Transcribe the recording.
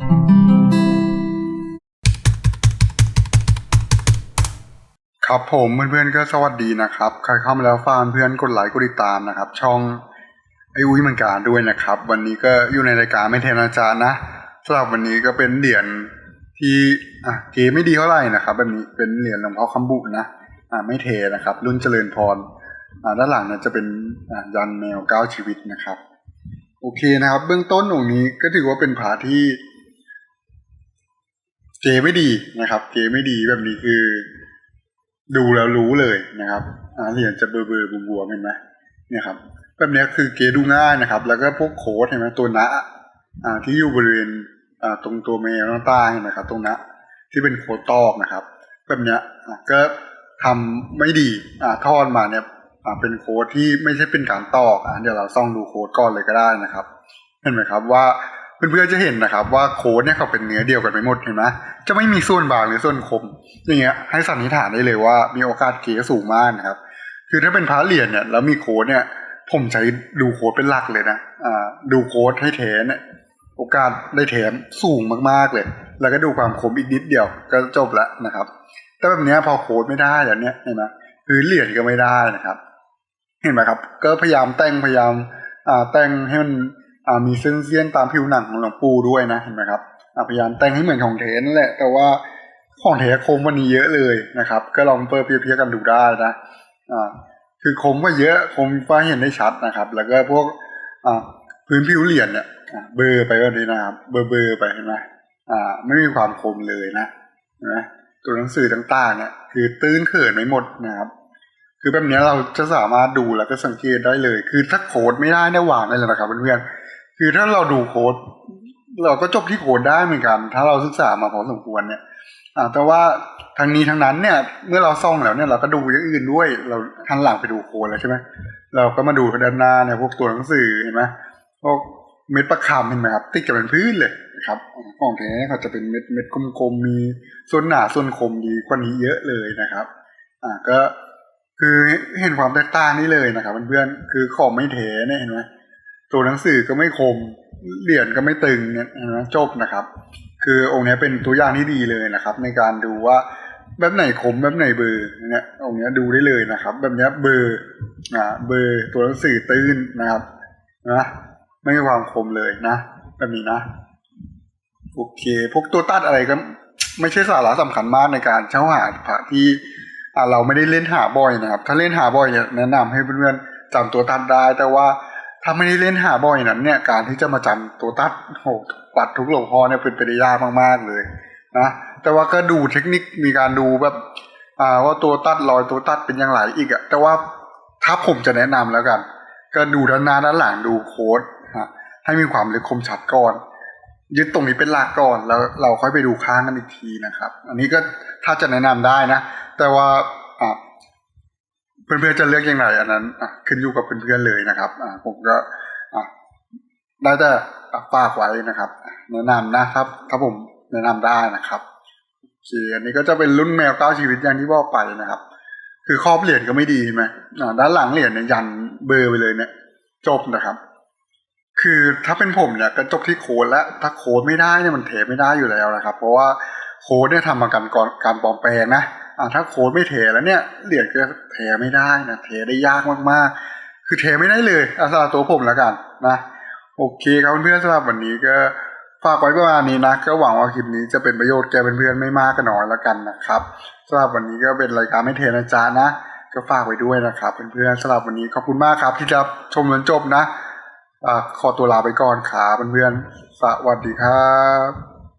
ครับผมเพื่อนๆก็สวัสดีนะครับ ใครเข้ามาแล้วฝากเพื่อนกดไลค์กดติดตามนะครับ ช่องไออุ้ยมือนกันด้วยนะครับ วันนี้ก็อยู่ในรายการไม่เทนอาจารย์นะสำหรับวันนี้ก็เป็นเหรียญที่อะเกไม่ดีเท่าไหร่นะครับ แบบนี้เป็นเหรียญหลวงพ่อคำบุนะอ่าไม่เทนะครับ รุ่นเจริญพรอ่าด้านหลังเนี่ยจะเป็นอ่ายันแมวเก้าชีวิตนะครับ โอเคนะครับ เบื้องต้นองค์นี้ก็ถือว่าเป็นผาที่ เกไม่ดีนะครับเกไม่ดีแบบนี้คือ ดูแล้วรู้เลยนะครับอ่าเหรียญจะเบอร์เบอร์บวมๆเห็นไหมเนี่ยครับแบบนี้คือเกดูง่ายนะครับ แล้วก็พวกโค้ดเห็นไหมตัวนะอ่าที่อยู่บริเวณอ่าตรงตัวเมลหน้าใต้เห็นไหมครับ ตรงนะที่เป็นโค้ดตอกนะครับแบบนี้ก็ทำไม่ดีอ่าทอดมาเนี่ยอ่าเป็นโค้ดที่ไม่ใช่เป็นการตอกอ่าเดี๋ยวเราส่องดูโค้ดก่อนเลยก็ได้นะครับ เห็นไหมครับว่า เพื่อนๆจะเห็นนะครับว่าโค้ดเนี่ยเขาเป็นเนื้อเดียวกันไปหมดเห็นไหมจะไม่มีส่วนบางหรือส่วนคม อย่างเงี้ยให้สันนิษฐานได้เลยว่ามีโอกาสเก๋สูงมากนะครับ คือถ้าเป็นพระเหรียญเนี่ยแล้วมีโค้ดเนี่ย ผมใช้ดูโค้ดเป็นหลักเลยนะอ่าดูโค้ดให้แท้เนี่ยโอกาสได้แถมสูงมากๆเลย แล้วก็ดูความคมอีกนิดเดียวก็จบแล้วนะครับ แต่แบบเนี้ยพอโค้ดไม่ได้แล้วเนี่ยเห็นไหมคือเหรียญก็ไม่ได้นะครับ เห็นไหมครับ ก็พยายามแต่งพยายามอ่าแต่งให้มัน มีเส้นเสี้ยนตามผิวหนังของหลวงปู่ด้วยนะเห็นไหมครับอ่าพยายามแต่งให้เหมือนของเทนแหละ แต่ว่าของเทคมกวันนี้เยอะเลยนะครับ ก็ลองเปิดเปรียบเทียบกันดูได้นะอ่าคือคมก็เยอะคมฟ้าเห็นได้ชัดนะครับ แล้วก็พวกอ่าพื้นผิวเหรียญเนี่ยเบลอร์ไปแบบนี้นะครับเบลอเบอร์ไปเห็นไหมอ่า ไม่มีความคมเลยนะเห็นไหมตัวหนังสือต่างๆเนี่ยคือตื้นเขินไม่หมดนะครับ คือแบบนี้เราจะสามารถดูแล้วก็สังเกตได้เลย คือถ้าโค้ดไม่ได้ได้วางได้เลยนะครับเพื่อนๆคือถ้าเราดูโค้ดเราก็จบที่โค้ดได้เหมือนกัน ถ้าเราศึกษามาพอสมควรเนี่ยอ่าแต่ว่าทางนี้ทางนั้นเนี่ย เมื่อเราซ่องแล้วเนี่ยเราก็ดูอย่างอื่นด้วย เราทันหลังไปดูโค้ดแล้วใช่ไหมเราก็มาดูด้านหน้าเนี่ยพวกตัวหนังสือเห็นไหมพวกเม็ดประคำเห็นไหมครับ ติดกับเป็นพื้นเลยนะครับของแท้เขาจะเป็นเม็ดเม็ดกลมๆมีส่วนหนาส่วนคมดีกว่านี้เยอะเลยนะครับ อ่าก็ คือเห็นความแตกต่างนี่เลยนะครับเพื่อนๆคือของไม่เทเนี่ยเห็นไหมตัวหนังสือก็ไม่คมเหรียญก็ไม่ตึงเนี่ยนไหมจบนะครับ คือองค์นี้เป็นตัวอย่างที่ดีเลยนะครับ ในการดูว่าแบบไหนคมแบบไหนเบอร์เนี่ยองค์นี้ดูได้เลยนะครับ แบบนี้เบอร์อ่าเบอร์ตัวหนังสือตื้นนะครับนะไม่มีความคมเลยนะแบบนี้นะโอเค พวกตัวตัดอะไรก็ไม่ใช่สาระสำคัญมากในการเช่าหาพระที่ อ่าเราไม่ได้เล่นหาบ่อยนะครับ ถ้าเล่นหาบ่อยเนี่ยแนะนำให้เพื่อนๆจำตัวตัดได้ แต่ว่าถ้าไม่ได้เล่นหาบ่อยนั้นเนี่ยการที่จะมาจำตัวตัดโหปัดทุกหลวงพ่อเนี่ยเป็นไปได้ยากมากๆเลยนะแต่ว่าก็ดูเทคนิคมีการดูแบบอ่าว่าตัวตัดรอยตัวตัดเป็นอย่างไรอีกอะแต่ว่าถ้าผมจะแนะนำแล้วกัน ก็ดูด้านหน้าด้านหลังดูโค้ดฮะให้มีความลึกคมชัดก่อน ยึดตรงนี้เป็นหลักก่อนแล้วเราค่อยไปดูข้างกันอีกทีนะครับ อันนี้ก็ถ้าจะแนะนำได้นะ แต่ว่าอะเพื่อนๆจะเลือกยังไงอันนั้นอะขึ้นอยู่กับเพื่อนๆเลยนะครับอะผมก็อะได้แต่ฝากไว้นะครับแนะนำนะครับถ้าผมแนะนำได้นะครับโอเคอันนี้ก็จะเป็นรุ่นแมวเก้าชีวิตอย่างที่บอกไปนะครับ คือครอบเหรียญก็ไม่ดีใช่ไหมด้านหลังเหรียญเนี่ยยันเบอร์ไปเลยเนี่ย จบนะครับ คือถ้าเป็นผมเนี่ยก็จบที่โค้ดแล้วถ้าโค้ดไม่ได้เนี่ยมันเทไม่ได้อยู่แล้วนะครับ เพราะว่าโค้ดเนี่ยทำมากันก่อนการปลอมแปลงนะ ถ้าโค้ดไม่เทแล้วเนี่ยเหรียญก็เทไม่ได้นะเทได้ยากมากๆ คือเทไม่ได้เลยอาสาตัวผมแล้วกันนะโอเคครับเพื่อนๆสำหรับวันนี้ก็ฝากไว้ประมาณนี้นะก็หวังว่าคลิปนี้จะเป็นประโยชน์แก่เพื่อนๆไม่มากก็น้อยแล้วกันนะครับสำหรับวันนี้ก็เป็นรายการไม่เทนะจ๊ะนะก็ฝากไว้ด้วยนะครับเพื่อนๆสำหรับวันนี้ขอบคุณมากครับที่จะชมจนจบนะอ่าขอตัวลาไปก่อนครับเพื่อนๆสวัสดีครับ